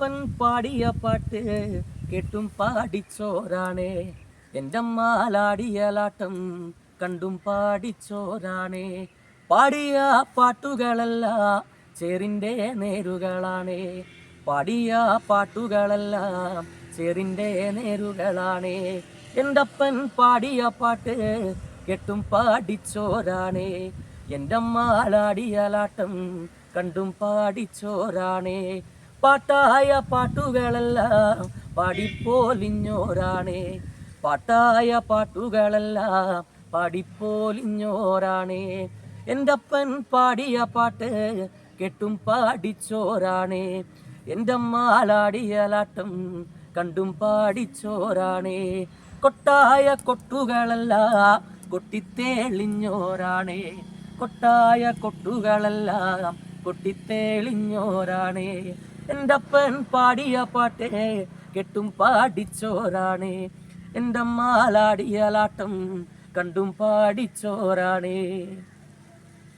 അപ്പൻ പാടിയ പാട്ട് കേട്ടും പാടിച്ചോരാണേ. എന്റെ മാലാടിയലാട്ടം കണ്ടും പാടിച്ചോരാണേ. പാടിയ പാട്ടുകളല്ല ചേറിന്റെ നേരുകളാണേ. പാടിയ പാട്ടുകളല്ല ചേറിന്റെ നേരുകളാണേ. എന്റെ അപ്പൻ പാടിയ പാട്ട് കേട്ടും പാടിച്ചോരാണേ. എന്റെ മാലാടിയലാട്ടം കണ്ടും പാടിച്ചോരാണേ. പാട്ടായ പാട്ടുകളെല്ലാം പാടിപ്പോലിഞ്ഞോരാണേ പാട്ടായ പാട്ടുകളെല്ലാം പാടിപ്പോലിഞ്ഞോരാണേ എന്റെ അപ്പൻ പാടിയ പാട്ട് കെട്ടും പാടിച്ചോരാണേ. എന്റെ മാലാടിയലാട്ടം കണ്ടും പാടിച്ചോരാണേ. കൊട്ടായ കൊട്ടുകളെല്ലാം കൊട്ടിത്തേളിഞ്ഞോരാണേ. കൊട്ടായ കൊട്ടുകളെല്ലാം കൊട്ടിത്തേളിഞ്ഞോരാണേ എന്റെ അപ്പൻ പാടിയ പാട്ടേ കെട്ടും പാടിച്ചോരാണേ. എന്റെ മാലാടിയലാട്ടം കണ്ടും പാടിച്ചോരാണേ.